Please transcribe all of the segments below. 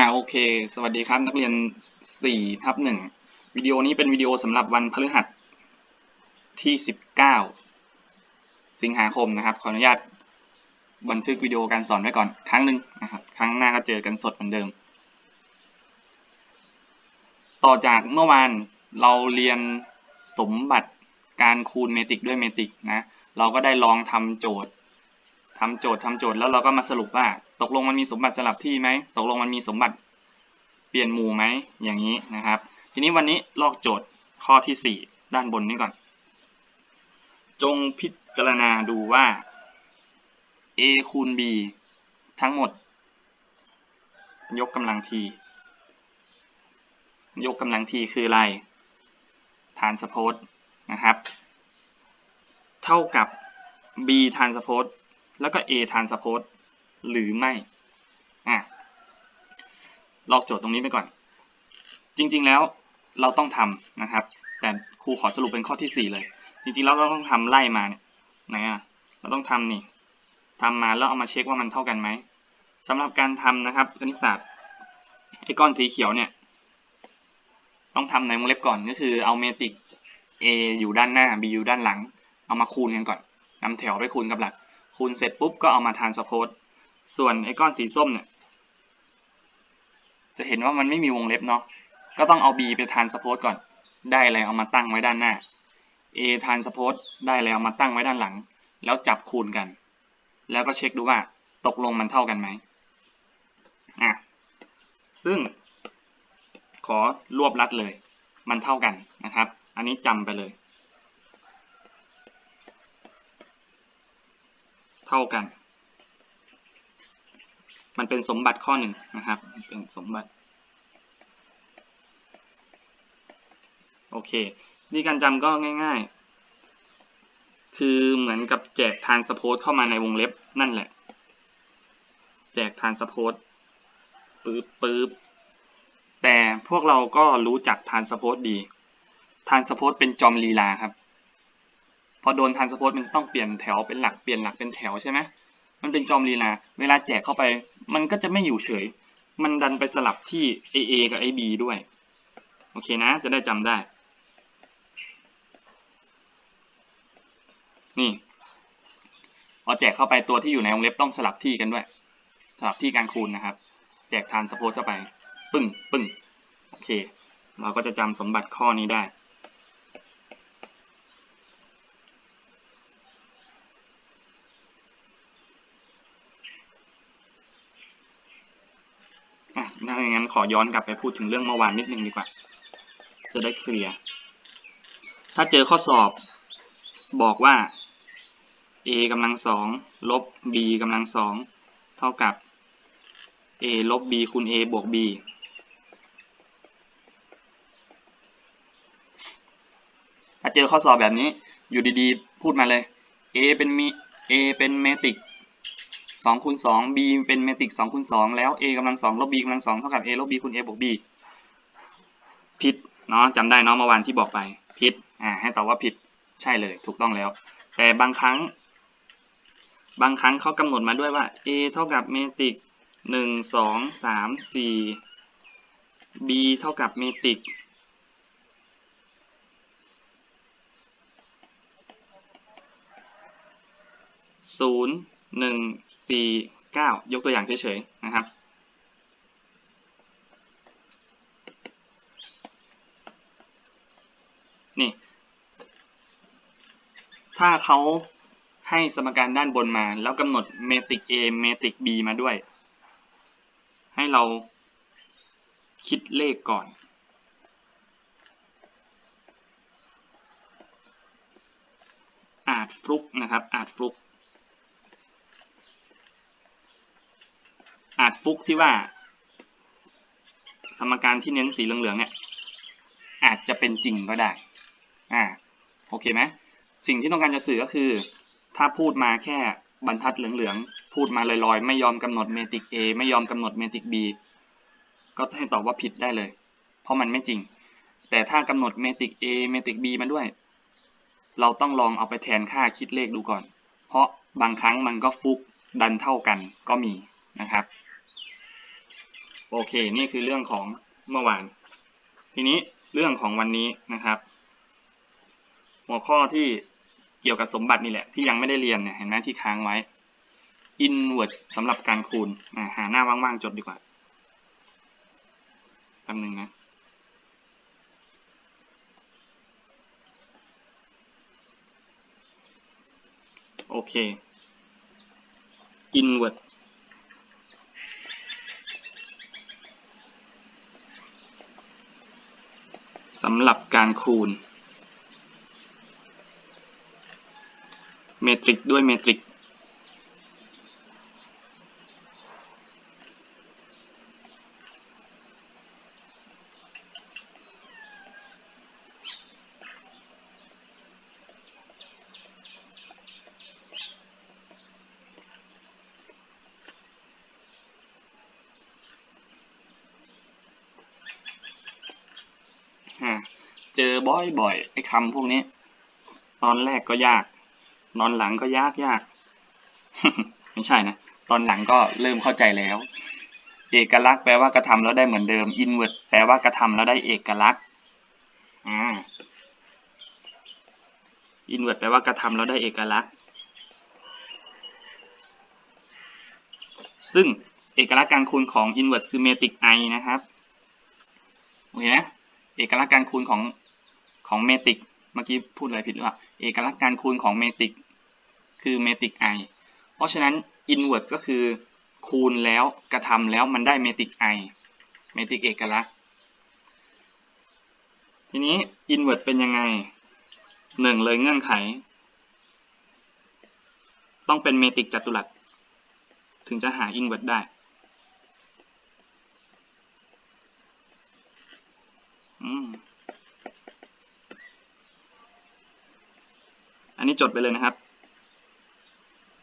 อ่าโอเค สวัสดีครับ นักเรียนสี่ทับหนึ่งวิดีโอนี้เป็นวิดีโอสำหรับวันพฤหัสที่สิบเก้าสิงหาคมนะครับ ขออนุญาตบันทึกวิดีโอการสอนไว้ก่อนครั้งหนึ่งนะครับครั้งหน้าก็เจอกันสดเหมือนเดิม ต่อจากเมื่อวานเราเรียนสมบัติการคูณเมตริกด้วยเมตริกนะ เราก็ได้ลองทำโจทย์ ทำโจทย์ทำโจทย์แล้วเราก็มาสรุปว่า ตกลงมันมีสมบัติสลับที่ไหมตกลงมันมีสมบัติเปลี่ยนหมู่ไหมอย่างนี้นะครับ ทีนี้วันนี้ลอกโจทย์ข้อที่ 4 ด้านบนนี้ก่อน จงพิจารณาดูว่า a คูณ b ทั้งหมด ยกกำลังที ยกกำลังทีคืออะไร ฐานสโพสนะครับ เท่ากับ b ฐานสโพส แล้วก็ a ฐานสโพสหรือไม่อะลอกโจทย์ตรงนี้ไปก่อน จริงๆแล้วเราต้องทำนะครับ แต่ครูขอสรุปเป็นข้อที่ 4 เลย จริงๆแล้วเราต้องทำไล่มาเนี่ยไหนอะเราต้องทำนี่ทำมาแล้วเอามาเช็คว่ามันเท่ากันไหมสำหรับการทำนะครับคณิตศาสตร์ไอ้ก้อนสีเขียวเนี่ยต้องทำในวงเล็บก่อนก็คือเอาเมตริก a อยู่ด้านหน้า b อยู่ด้านหลัง เอามาคูณกันก่อนนำแถวไปคูณกับหลัก คูณเสร็จปุ๊บก็เอามาทานสโพสส่วนไอ้ก้อนสีส้มเนี่ย จะเห็นว่ามันไม่มีวงเล็บเนาะ ก็ต้องเอา b ไปทานสโพสก่อน ได้อะไรเอามาตั้งไว้ด้านหน้า a ทานสโพสได้อะไรเอามาตั้งไว้ด้านหลัง แล้วจับคูณกัน แล้วก็เช็คดูว่าตกลงมันเท่ากันไหมอะ ซึ่ง ขอรวบรัดเลย มันเท่ากันนะครับ อันนี้จำไปเลย เท่ากัน มันเป็นสมบัติข้อหนึ่งนะครับ เป็นสมบัติ โอเคนี่การจำก็ง่าย ๆ คือเหมือนกับแจกทานสโพสเข้ามาในวงเล็บนั่นแหละ แจกทานสโพสปึ๊บปึ๊บแต่พวกเราก็รู้จักทานสโพสดี ทานสโพสเป็นจอมลีลาครับ พอโดนทานสโพสมันจะต้องเปลี่ยนแถวเป็นหลักเปลี่ยนหลักเป็นแถวใช่ไหมมันเป็นจอมลีลาเวลาแจกเข้าไป มันก็จะไม่อยู่เฉย มันดันไปสลับที่ AA กับ AB ด้วย โอเคนะ จะได้จำได้ นี่พอแจกเข้าไปตัวที่อยู่ในวงเล็บต้องสลับที่กันด้วย สลับที่การคูณนะครับ แจกทานสโพสเข้าไป ปึ้งปึ้งโอเค เราก็จะจำสมบัติข้อนี้ได้ ถ้าอย่างนั้นขอย้อนกลับไปพูดถึงเรื่องเมื่อวานนิดนึงดีกว่า จะได้เคลียร์ ถ้าเจอข้อสอบบอกว่า a กำลังสองลบ b กำลังสองเท่ากับ a ลบ b คูณ a บวก b ถ้าเจอข้อสอบแบบนี้ อยู่ดีๆ พูดมาเลย a เป็นมี a เป็นเมตริก สองคูณสอง b เป็นเมตริกสองคูณสองแล้ว a กำลังสองลบ b กำลังสองเท่ากับ a ลบ b คูณ a บวก b ผิดเนาะจำได้เนาะเมื่อวานที่บอกไปผิดอ่าให้ตอบว่าผิดใช่เลยถูกต้องแล้ว แต่บางครั้ง บางครั้งเขากำหนดมาด้วยว่า a เท่ากับเมตริกหนึ่งสองสามสี่ b เท่ากับเมตริกศูนย์ หนึ่งสี่เก้ายกตัวอย่างเฉยๆนะครับ นี่ ถ้าเขาให้สมการด้านบนมา แล้วกำหนดเมตริก A เมตริก B มาด้วย ให้เราคิดเลขก่อน อาจฟลุกนะครับ อาจฟลุก อาจ ฟุกที่ว่า สมการที่เน้นสีเหลืองๆเนี่ยอาจจะเป็นจริงก็ได้อ่าโอเคไหมสิ่งที่ต้องการจะสื่อก็คือ ถ้าพูดมาแค่บรรทัดเหลืองๆพูดมาลอยๆ ไม่ยอมกำหนดเมตริก A ไม่ยอมกำหนดเมตริก B ก็ให้ตอบว่าผิดได้เลย เพราะมันไม่จริง แต่ถ้ากำหนดเมตริก A เมตริก B มาด้วย เราต้องลองเอาไปแทนค่าคิดเลขดูก่อน เพราะบางครั้งมันก็ฟุกดันเท่ากันก็มีนะครับ โอเค นี่คือเรื่องของเมื่อวาน ทีนี้เรื่องของวันนี้นะครับ หัวข้อที่เกี่ยวกับสมบัตินี่แหละ ที่ยังไม่ได้เรียนเนี่ยเห็นไหมที่ค้างไว้ inward สำหรับการคูณหาหน้าว่างๆจดดีกว่าแป๊บนึงนะโอเค inward สำหรับการคูณ เมตริกด้วยเมตริก อ่า เจอบ่อยๆไอ้คำพวกนี้ ตอนแรกก็ยากตอนหลังก็ยากยากไม่ใช่นะ ตอนหลังก็เริ่มเข้าใจแล้ว เอกลักษณ์แปลว่ากระทำแล้วได้เหมือนเดิม invert แปลว่ากระทำแล้วได้เอกลักษณ์อ่า invert แปลว่ากระทำแล้วได้เอกลักษณ์ ซึ่งเอกลักษณ์การคูณของ invert คือ metric i นะครับ โอเคนะ เอกลักษณ์การคูณของ ของเมติกเมื่อกี้พูดอะไรผิดหรือเปล่าเอกลักษณ์การคูณของเมติกคือเมติก i เพราะฉะนั้น inverse ก็คือคูณแล้วกระทำแล้วมันได้เมติก i เมติกเอกลักษณ์ ทีนี้ inverse เป็นยังไงหนึ่งเลยเงื่อนไข ต้องเป็นเมติกจัตุรัส ถึงจะหา inverse ได้อืม อันนี้จดไปเลยนะครับ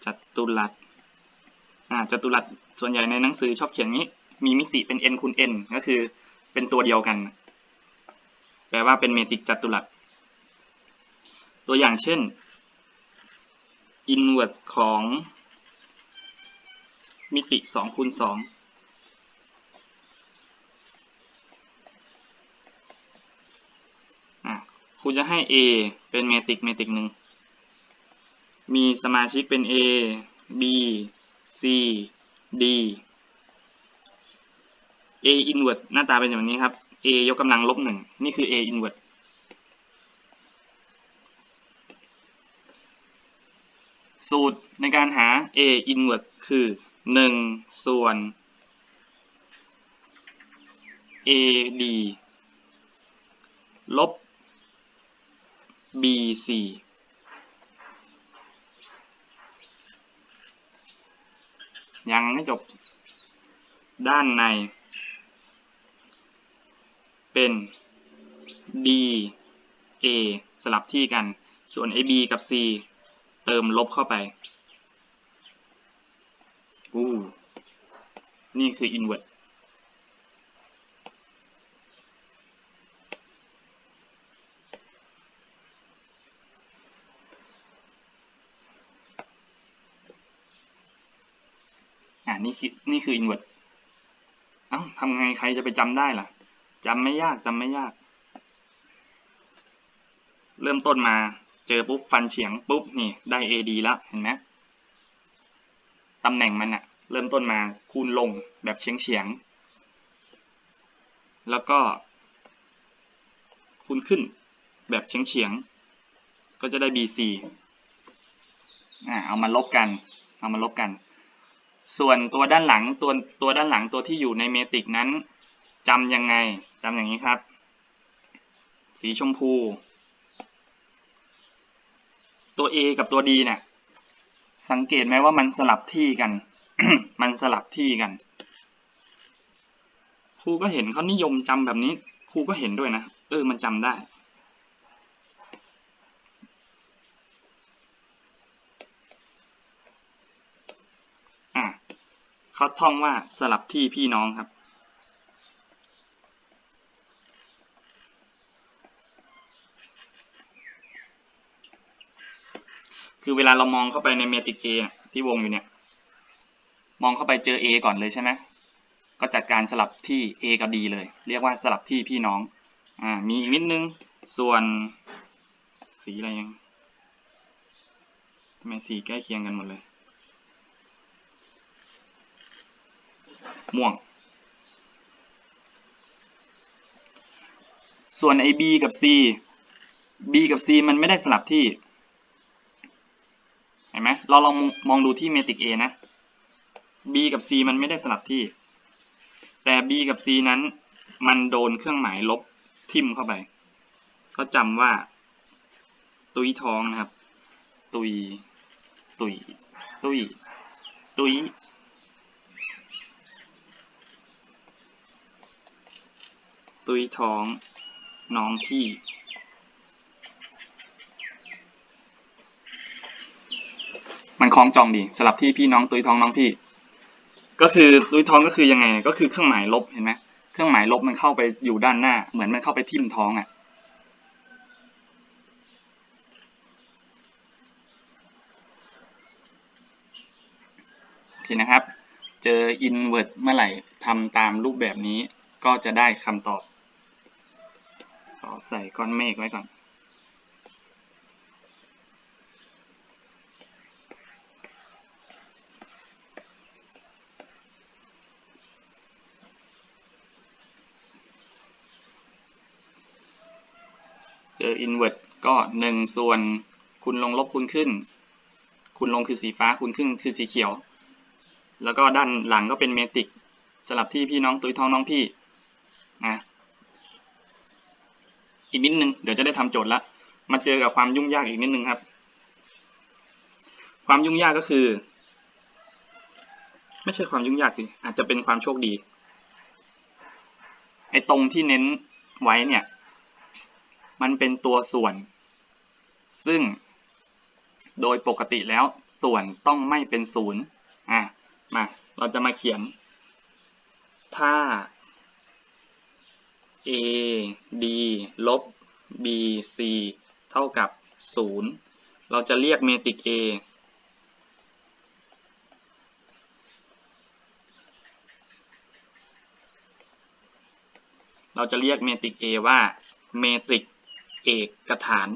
จัตุรัสอ่าจัตุรัสส่วนใหญ่ในหนังสือชอบเขียนงี้ มีมิติเป็น n คูณ n ก็คือเป็นตัวเดียวกัน แปลว่าเป็นเมตริกจัตุรัส ตัวอย่างเช่น inverse ของมิติ2คูณ2อะครูจะให้ a เป็นเมตริกเมตริกหนึ่ง มีสมาชิกเป็น a b c d a inverse หน้าตาเป็นอย่างนี้ครับ a ยกกำลังลบหนึ่งนี่คือ a inverse สูตรในการหา a inverse คือ 1 ส่วน ad ลบ bc ยังไม่จบ ด้านใน เป็น d a สลับที่กัน ส่วน ab กับ c เติมลบเข้าไปอู้นี่คือ invert คือนี่คือ invert เอ้าทำไงใครจะไปจำได้ล่ะจำไม่ยากจำไม่ยาก เริ่มต้นมาเจอปุ๊บฟันเฉียงปุ๊บนี่ได้ AD แล้วเห็นไหมตำแหน่งมันอะเริ่มต้นมาคูณลงแบบเฉียงเฉียง แล้วก็ คูณขึ้นแบบเฉียงเฉียง ก็จะได้ BC อ่าเอามาลบกัน เอามาลบกัน ส่วนตัวด้านหลังตัวตัวด้านหลังตัวที่อยู่ในเมตริกนั้นจำยังไงจำอย่างนี้ครับ สีชมพู ตัว A กับตัว D เนี่ยสังเกตไหมว่ามันสลับที่กัน มันสลับที่กัน ครูก็เห็นเขานิยมจำแบบนี้ ครูก็เห็นด้วยนะ เออ มันจำได้ อะ เขาท่องว่าสลับที่พี่น้องครับ คือเวลาเรามองเข้าไปในเมตริก A อที่วงอยู่เนี่ย มองเข้าไปเจอ A ก่อนเลยใช่ไหมก็จัดการสลับที่ A กับ D เลย เรียกว่าสลับที่พี่น้องอ่ามีอีกนิดนึงส่วนสีอะไรยังทำไมสีใกล้เคียงกันหมดเลย ม่วง ส่วนไอ้ B กับ C B กับ C มันไม่ได้สลับที่ เห็นไหมเราลองมองดูที่เมตริก A นะ B กับ C มันไม่ได้สลับที่ แต่ B กับ C นั้น มันโดนเครื่องหมายลบทิมเข้าไป ก็จำว่า ตุยท้องนะครับ ตุย ตุย ตุย ตุย ตุยท้องน้องพี่ มันคล้องจองดีสลับที่พี่น้องตุยท้องน้องพี่ ก็คือตุยท้องก็คือยังไง ก็คือเครื่องหมายลบเห็นไหมเครื่องหมายลบมันเข้าไปอยู่ด้านหน้า เหมือนมันเข้าไปทิ่มท้องอะโอเคนะครับ เจอ invert เมื่อไหร่ทำตามรูปแบบนี้ก็จะได้คำตอบ ใส่ก้อนเมฆไว้ก่อน เจอ invert ก็หนึ่งส่วนคูณลงลบคูณขึ้นคูณลงคือสีฟ้าคูณขึ้นคือสีเขียว แล้วก็ด้านหลังก็เป็นเมติกสลับที่พี่น้องตุ้ยท้องน้องพี่นะ อีกนิดนึงเดี๋ยวจะได้ทำโจทย์ละมาเจอกับความยุ่งยากอีกนิดนึงครับ ความยุ่งยากก็คือ ไม่ใช่ความยุ่งยากสิอาจจะเป็นความโชคดีไอ้ตรงที่เน้นไว้เนี่ย มันเป็นตัวส่วน ซึ่งโดยปกติแล้วส่วนต้องไม่เป็นศูนย์อะมาเราจะมาเขียน ถ้า a d ลบ b c เท่ากับ 0 เราจะเรียกเมตริก a เราจะเรียกเมตริก A ว่าเมตริกเอกฐาน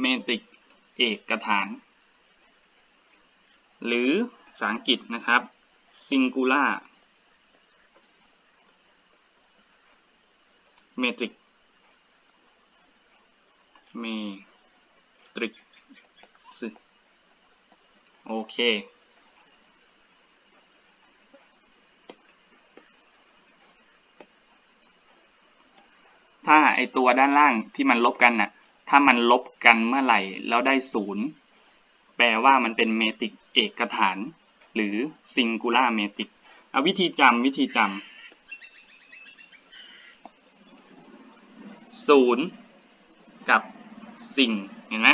เมตริกเอกฐาน หรือภาษาอังกฤษนะครับ singular metric เมตริกโอเค ถ้าไอตัวด้านล่างที่มันลบกันน่ะ ถ้ามันลบกันเมื่อไหร่แล้วได้ศูนย์แปลว่ามันเป็นเมตริกเอกฐาน หรือ singular metric เอาวิธีจำวิธีจำศูนย์กับสิ่งเห็นไหม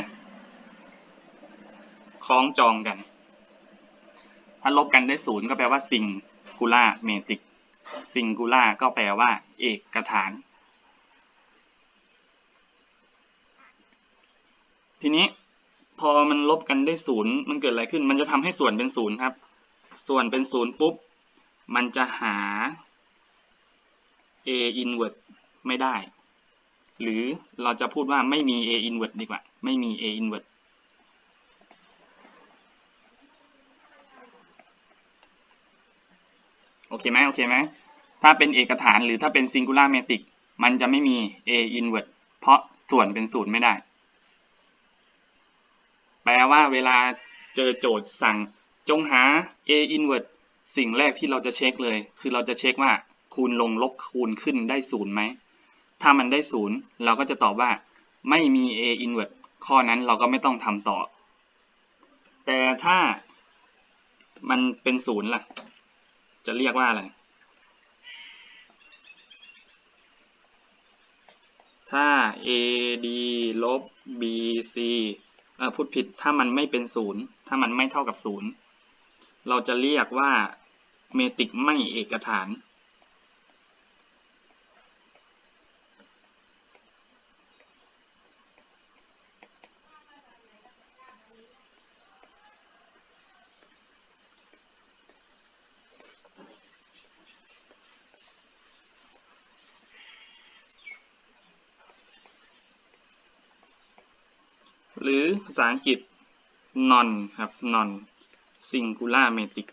คล้องจองกัน ถ้าลบกันได้ศูนย์ก็แปลว่าสิ่งกูล่าเมตริกซิงกูล่าก็แปลว่า เอกฐาน ทีนี้พอมันลบกันได้ศูนย์มันเกิดอะไรขึ้น มันจะทำให้ส่วนเป็นศูนย์ครับ ส่วนเป็นศูนย์ปุ๊บ มันจะหา a inverse ไม่ได้ หรือเราจะพูดว่าไม่มี a inverse ดีกว่า ไม่มี a inverse โอเคไหมโอเคไหม ถ้าเป็นเอกฐานหรือถ้าเป็น singular metric มันจะไม่มี a inverse เพราะส่วนเป็นศูนย์ไม่ได้ แปลว่าเวลาเจอโจทย์สั่งจงหา a inverse สิ่งแรกที่เราจะเช็คเลย คือเราจะเช็คว่าคูณลงลบคูณขึ้นได้ศูนย์ไหม ถ้ามันได้ศูนย์เราก็จะตอบว่าไม่มี a inverse ข้อนั้นเราก็ไม่ต้องทำต่อ แต่ถ้ามันเป็นศูนย์ล่ะ จะเรียกว่าอะไร ถ้า AD ลบ BC พูดผิดถ้ามันไม่เป็นศูนย์ถ้ามันไม่เท่ากับศูนย์เราจะเรียกว่าเมตริกไม่เอกฐาน ษาอังกฤษ non ครับ non singular matrix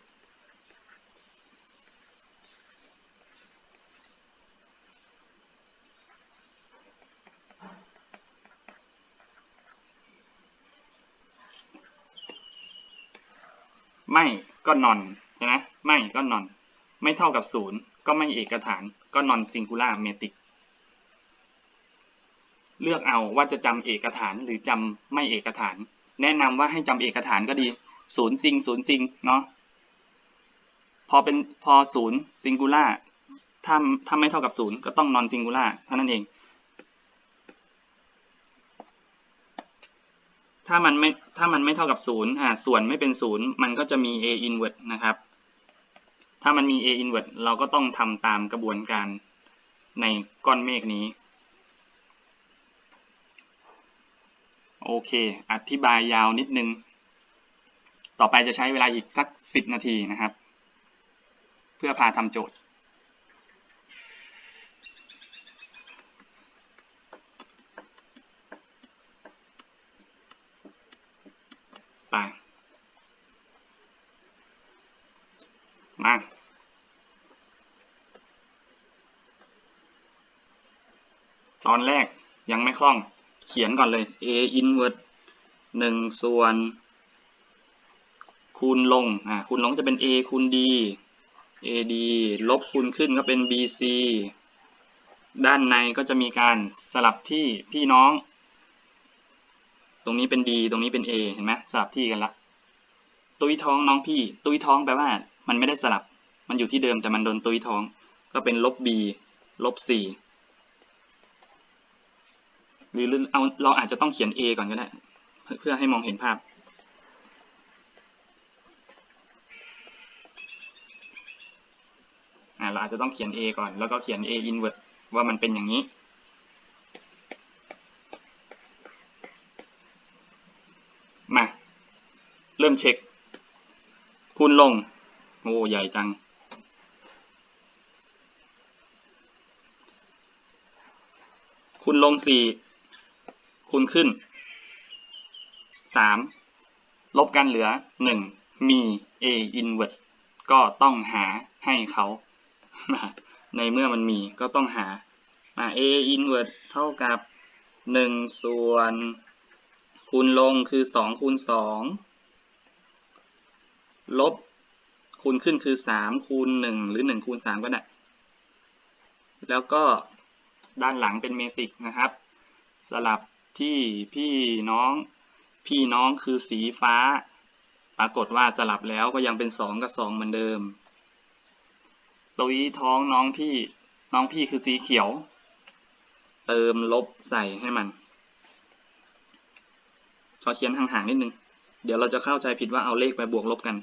ไม่ก็นอนใช่ไหมไม่ก็นอน ไม่เท่ากับศูนย์ก็ไม่เอกฐาน ก็นอนซิงคูล่าเมติก เลือกเอาว่าจะจำเอกฐานหรือจำไม่เอกฐาน แนะนำว่าให้จำเอกฐานก็ดีศูนย์ซิงศูนย์ซิงเนาะพอเป็นพอศูนย์ซิงคูล่าถ้าถ้าไม่เท่ากับศูนย์ก็ต้องนอนซิงคูล่าเท่านั้นเอง ถ้ามันไม่ถ้ามันไม่เท่ากับศูนย์อ่าส่วนไม่เป็นศูนย์มันก็จะมี a inverse นะครับ ถ้ามันมี a inverse เราก็ต้องทำตามกระบวนการในก้อนเมฆนี้ โอเค อธิบายยาวนิดนึง ต่อไปจะใช้เวลาอีกสักสิบนาทีนะครับ เพื่อพาทำโจทย์ ไป มาตอนแรกยังไม่คล่อง เขียนก่อนเลย a inverse หนึ่งส่วน คูณลง อ่า คูณลงจะเป็น a คูณ d ad ลบคูณขึ้นก็เป็น bc ด้านในก็จะมีการสลับที่พี่น้อง ตรงนี้เป็น d ตรงนี้เป็น a เห็นไหมสลับที่กันละ ตุ้ยท้องน้องพี่ ตุ้ยท้องแปลว่า มันไม่ได้สลับ มันอยู่ที่เดิมแต่มันโดนตุ้ยท้อง ก็เป็นลบ b ลบ c หรือเอาเราอาจจะต้องเขียน a ก่อนก็ได้ เพื่อให้มองเห็นภาพ เราอาจจะต้องเขียน a ก่อน แล้วก็เขียน a inverse ว่ามันเป็นอย่างนี้ มา เริ่มเช็ค คูณลง โอ้ใหญ่จังคูณลงสี่ คูณขึ้นสามลบกันเหลือหนึ่งมี a inverse ก็ต้องหาให้เขา ในเมื่อมันมีก็ต้องหา a inverse เท่ากับหนึ่งส่วนคูณลงคือสองคูณสองลบคูณขึ้นคือสามคูณหนึ่งหรือหนึ่งคูณสามก็ได้ แล้วก็ด้านหลังเป็นเมตริกนะครับ สลับ ที่พี่น้อง พี่น้องคือสีฟ้า ปรากฏว่าสลับแล้วก็ยังเป็นสองกับสองเหมือนเดิมตุยท้องน้องพี่น้องพี่คือสีเขียว เติมลบใส่ให้มันขอเขียนห่างๆนิดนึง เดี๋ยวเราจะเข้าใจผิดว่าเอาเลขไปบวกลบกัน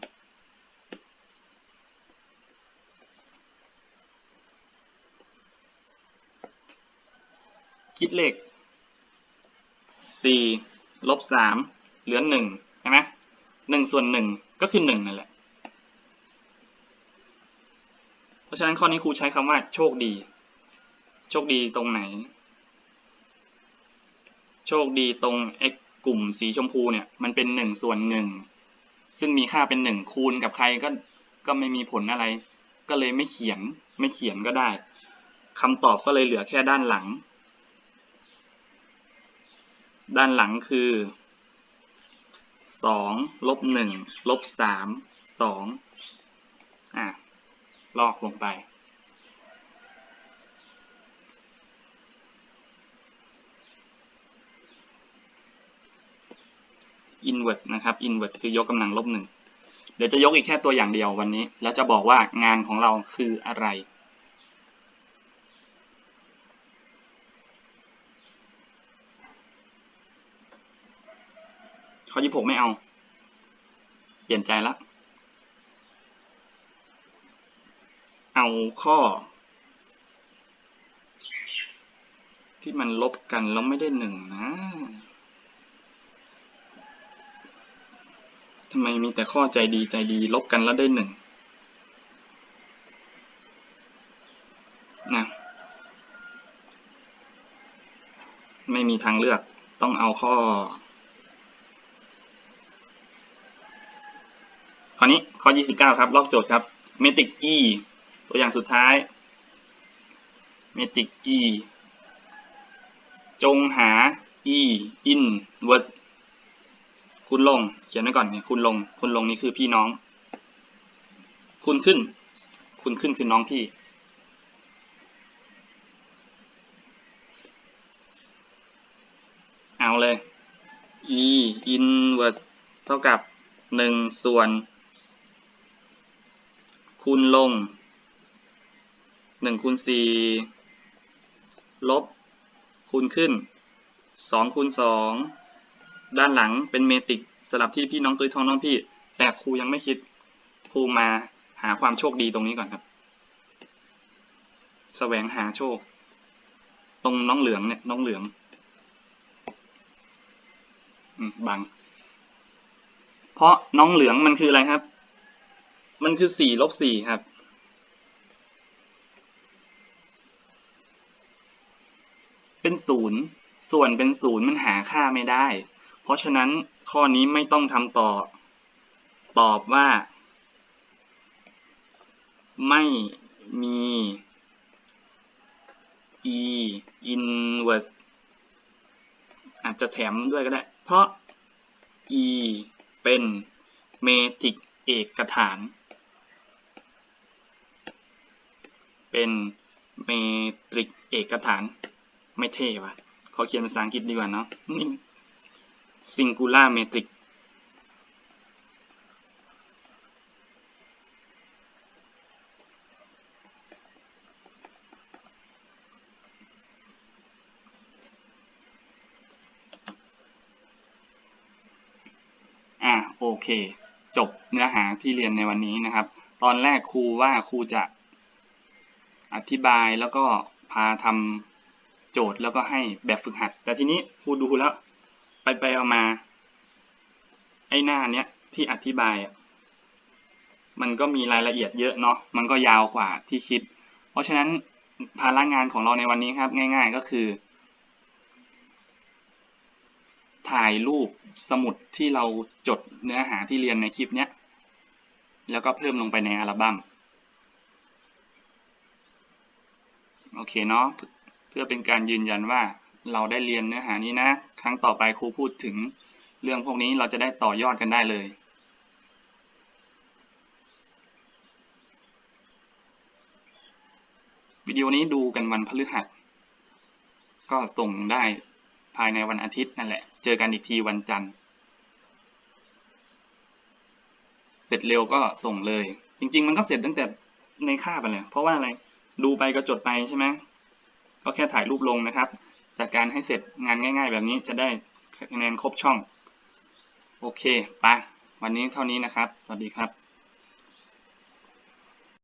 คิดเลข สี่ลบสามเหลือหนึ่งใช่ไหมหนึ่งส่วนหนึ่งก็คือหนึ่งนั่นแหละ เพราะฉะนั้นข้อนี้ครูใช้คำว่าโชคดี โชคดีตรงไหน โชคดีตรง x กลุ่มสีชมพูเนี่ยมันเป็นหนึ่งส่วนหนึ่งซึ่งมีค่าเป็นหนึ่งคูณกับใครก็ก็ไม่มีผลอะไร ก็เลยไม่เขียนไม่เขียนก็ได้คำตอบก็เลยเหลือแค่ด้านหลัง ด้านหลังคือสองลบหนึ่งลบสามสองอะ ลอกลงไป inverse นะครับ inverse คือยกกำลังลบหนึ่ง เดี๋ยวจะยกอีกแค่ตัวอย่างเดียววันนี้ แล้วจะบอกว่างานของเราคืออะไร ข้อยี่หกไม่เอา เปลี่ยนใจละเอาข้อ ที่มันลบกันแล้วไม่ได้หนึ่งนะทำไมมีแต่ข้อใจดีใจดีลบกันแล้วได้หนึ่งนะไม่มีทางเลือกต้องเอาข้อ คราวนี้ข้อ 29 ครับ ลอกโจทย์ครับ metric e ตัวอย่างสุดท้าย metric e จงหา e inverse คูณลง เขียนไว้ก่อนเนี่ยคูณลงคูณลงนี่คือพี่น้องคูณขึ้นคูณขึ้นคือน้องพี่ เอาเลย e inverse เท่ากับหนึ่งส่วน คูณลงหนึ่งคูณสี่ลบ คูณขึ้นสองคูณสองด้านหลังเป็นเมตริกสลับที่พี่น้องตุ้ยท้องน้องพี่ แต่ครูยังไม่คิดครูมาหาความโชคดีตรงนี้ก่อนครับแสวงหาโชค ตรงน้องเหลืองเนี่ยน้องเหลืองอืมบัง เพราะน้องเหลืองมันคืออะไรครับ มันคือสี่ลบสี่ครับ เป็นศูนย์ส่วนเป็นศูนย์มันหาค่าไม่ได้ เพราะฉะนั้นข้อนี้ไม่ต้องทำต่อ ตอบว่า ไม่มี e inverse อาจจะแถมด้วยก็ได้ เพราะ e เป็นเมตริกเอกฐาน เป็นเมตริกเอกฐานไม่เท่ว่ะขอเขียนภาษาอังกฤษดีกว่าเนาะ singular metric อะโอเค จบเนื้อหาที่เรียนในวันนี้นะครับ ตอนแรกครูว่าครูจะ อธิบายแล้วก็พาทำโจทย์แล้วก็ให้แบบฝึกหัด แต่ทีนี้ครูดูแล้วไปไปเอามา ไอ้หน้าเนี้ยที่อธิบายมันก็มีรายละเอียดเยอะเนาะมันก็ยาวกว่าที่คิด เพราะฉะนั้นภาระงานของเราในวันนี้ครับง่าย ๆก็คือ ถ่ายรูปสมุดที่เราจดเนื้อหาที่เรียนในคลิปเนี้ยแล้วก็เพิ่มลงไปในอัลบั้ม โอเคเนาะเพื่อเป็นการยืนยันว่าเราได้เรียนเนื้อหานี้นะ ครั้งต่อไปครูพูดถึงเรื่องพวกนี้เราจะได้ต่อยอดกันได้เลยวิดีโอนี้ดูกันวันพฤหัส ก็ส่งได้ภายในวันอาทิตย์นั่นแหละ เจอกันอีกทีวันจันทร์ เสร็จเร็วก็ส่งเลย จริง ๆ มันก็เสร็จตั้งแต่ในคาไปเลย เพราะว่าอะไร ดูไปก็จดไปใช่ไหมก็แค่ถ่ายรูปลงนะครับ จากการให้เสร็จงานง่าย ๆ แบบนี้จะได้คะแนนครบช่อง โอเคไปวันนี้เท่านี้นะครับ สวัสดีครับ